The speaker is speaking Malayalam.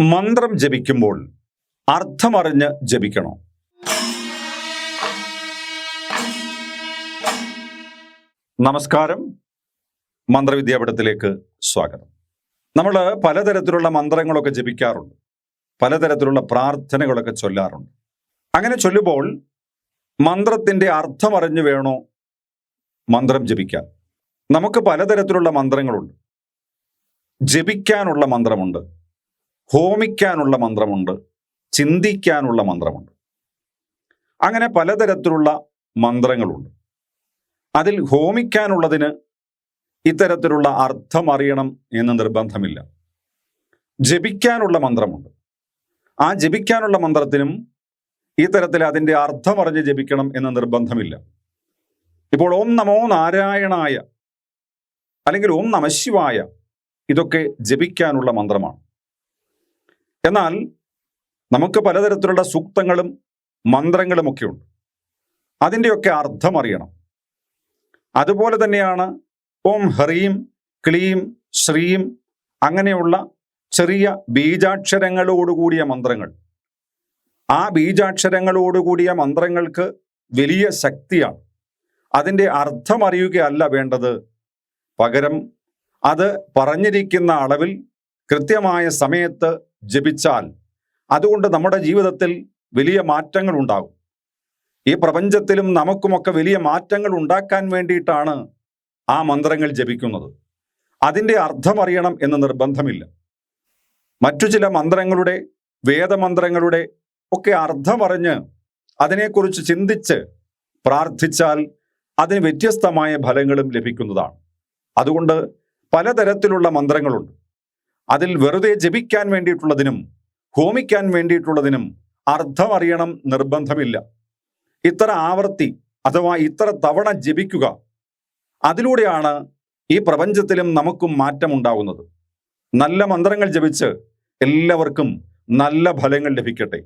മന്ത്രം ജപിക്കുമ്പോൾ അർത്ഥമറിഞ്ഞ് ജപിക്കണോ? നമസ്കാരം. മന്ത്രവിദ്യാപീഠത്തിലേക്ക് സ്വാഗതം. നമ്മൾ പലതരത്തിലുള്ള മന്ത്രങ്ങളൊക്കെ ജപിക്കാറുണ്ട്. പലതരത്തിലുള്ള പ്രാർത്ഥനകളൊക്കെ ചൊല്ലാറുണ്ട്. അങ്ങനെ ചൊല്ലുമ്പോൾ മന്ത്രത്തിന്റെ അർത്ഥമറിഞ്ഞു വേണോ മന്ത്രം ജപിക്കാൻ? നമുക്ക് പലതരത്തിലുള്ള മന്ത്രങ്ങളുണ്ട്. ജപിക്കാനുള്ള മന്ത്രമുണ്ട്. ഹോമിക്കാനുള്ള മന്ത്രമുണ്ട് ചിന്തിക്കാനുള്ള മന്ത്രമുണ്ട്. അങ്ങനെ പലതരത്തിലുള്ള മന്ത്രങ്ങളുണ്ട്. അതിൽ ഹോമിക്കാനുള്ളതിന് ഇത്തരത്തിലുള്ള അർത്ഥം അറിയണം എന്ന് നിർബന്ധമില്ല. ജപിക്കാനുള്ള മന്ത്രമുണ്ട്. ആ ജപിക്കാനുള്ള മന്ത്രത്തിനും ഈ തരത്തിൽ അതിന്റെ അർത്ഥം അറിഞ്ഞ് ജപിക്കണം എന്ന് നിർബന്ധമില്ല. ഇപ്പോൾ ഓം നമോ നാരായണായ അല്ലെങ്കിൽ ഓം നമശിവായ ഇതൊക്കെ ജപിക്കാനുള്ള മന്ത്രമാണ്. എന്നാൽ നമുക്ക് പലതരത്തിലുള്ള സൂക്തങ്ങളും മന്ത്രങ്ങളും ഒക്കെ ഉണ്ട് അതിന്റെയൊക്കെ അർത്ഥം അറിയണം. അതുപോലെ തന്നെയാണ് ഓം ഹ്രീം ക്ലീം ശ്രീം അങ്ങനെയുള്ള ചെറിയ ബീജാക്ഷരങ്ങളോടുകൂടിയ മന്ത്രങ്ങൾ. ആ ബീജാക്ഷരങ്ങളോടുകൂടിയ മന്ത്രങ്ങൾക്ക് വലിയ ശക്തിയാണ്. അതിന്റെ അർത്ഥം അറിയുകയല്ല വേണ്ടത്. പകരം അത് പറഞ്ഞിരിക്കുന്ന അളവിൽ കൃത്യമായ സമയത്ത് ജപിച്ചാൽ അതുകൊണ്ട് നമ്മുടെ ജീവിതത്തിൽ വലിയ മാറ്റങ്ങൾ ഉണ്ടാകും. ഈ പ്രപഞ്ചത്തിലും നമുക്കുമൊക്കെ വലിയ മാറ്റങ്ങൾ ഉണ്ടാക്കാൻ വേണ്ടിയിട്ടാണ് ആ മന്ത്രങ്ങൾ ജപിക്കുന്നത്. അതിന്റെ അർത്ഥമറിയണം എന്ന് നിർബന്ധമില്ല. മറ്റു ചില മന്ത്രങ്ങളുടെ വേദമന്ത്രങ്ങളുടെ ഒക്കെ അർത്ഥമറിഞ്ഞ് അതിനെക്കുറിച്ച് ചിന്തിച്ച് പ്രാർത്ഥിച്ചാൽ അതിന് വ്യത്യസ്തമായ ഫലങ്ങളും ലഭിക്കുന്നതാണ്. അതുകൊണ്ട് പലതരത്തിലുള്ള മന്ത്രങ്ങളുണ്ട്. അതിൽ വെറുതെ ജപിക്കാൻ വേണ്ടിയിട്ടുള്ളതിനും ഹോമിക്കാൻ വേണ്ടിയിട്ടുള്ളതിനും അർത്ഥം അറിയണം നിർബന്ധമില്ല. ഇത്ര ആവർത്തി അഥവാ ഇത്ര തവണ ജപിക്കുക അതിലൂടെയാണ് ഈ പ്രപഞ്ചത്തിലും നമുക്കും മാറ്റമുണ്ടാകുന്നത് നല്ല മന്ത്രങ്ങൾ ജപിച്ച് എല്ലാവർക്കും നല്ല ഫലങ്ങൾ ലഭിക്കട്ടെ.